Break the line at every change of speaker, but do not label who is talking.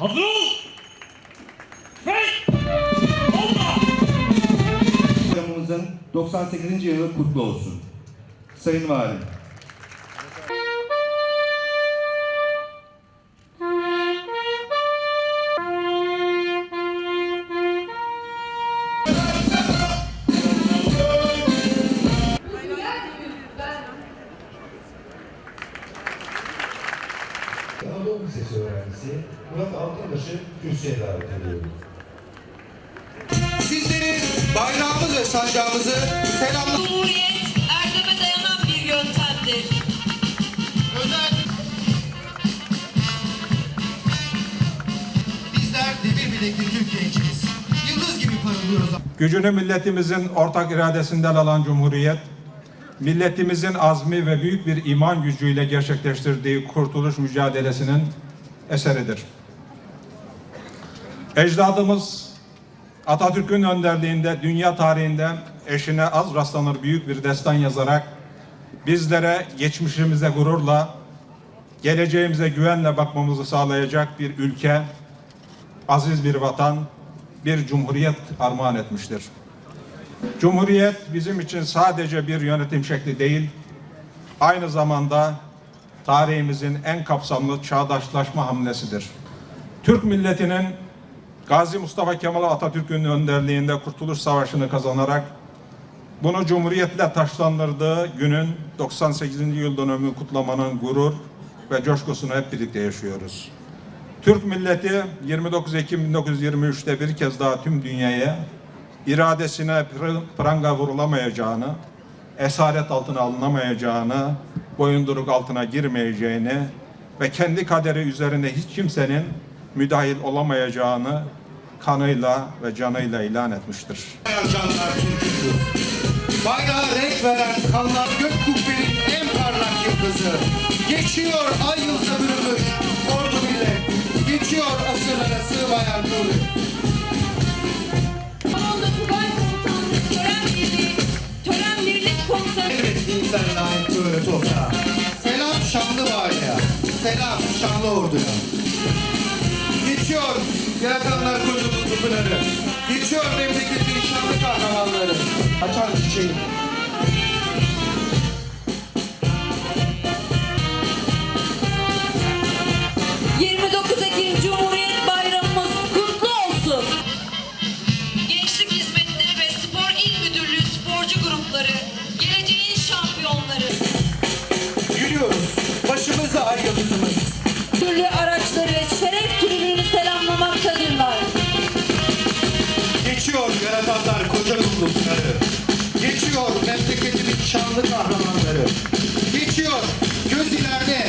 Hazır ol! Olma!
Bayramımızın 98. yılı kutlu olsun. Sayın Valim.
Anadolu Lisesi öğrencisi Murat Altınbaş'ı kürsüye davet ediyorum.
Sizleri bayrağımız ve sancağımızı selamlar.
Cumhuriyet erdeme dayanan bir yöntemdir.
Özel. Bizler demir bilekli Türk gençiyiz. Yıldız gibi parıldıyoruz.
Gücünü milletimizin ortak iradesinden alan Cumhuriyet, milletimizin azmi ve büyük bir iman gücüyle gerçekleştirdiği kurtuluş mücadelesinin eseridir. Ecdadımız Atatürk'ün önderliğinde dünya tarihinde eşine az rastlanır büyük bir destan yazarak bizlere geçmişimize gururla, geleceğimize güvenle bakmamızı sağlayacak bir ülke, aziz bir vatan, bir cumhuriyet armağan etmiştir. Cumhuriyet bizim için sadece bir yönetim şekli değil, aynı zamanda tarihimizin en kapsamlı çağdaşlaşma hamlesidir. Türk milletinin Gazi Mustafa Kemal Atatürk'ün önderliğinde Kurtuluş Savaşı'nı kazanarak bunu Cumhuriyet'le taşlandırdığı günün 98. yıl dönümü kutlamanın gurur ve coşkusunu hep birlikte yaşıyoruz. Türk milleti 29 Ekim 1923'te bir kez daha tüm dünyaya iradesine pr- pranga vurulamayacağını, esaret altına alınamayacağını, boyunduruk altına girmeyeceğini ve kendi kaderi üzerine hiç kimsenin müdahil olamayacağını kanıyla ve canıyla ilan etmiştir.
Bayrağa renk veren kanlar gök kubbenin en parlak yıldızı. Geçiyor ay yılsa bürünmüş ordu millet. Geçiyor asırlara sığmayan nuru. Geçiyor yaratanlar kocaman kapıları. Geçiyor memleketin şanlı kahramanları. Açar çiçeği.
Cumhuriyet 29 Ekim
kumlukları. Geçiyor memleketimin şanlı kahramanları. Geçiyor göz ileride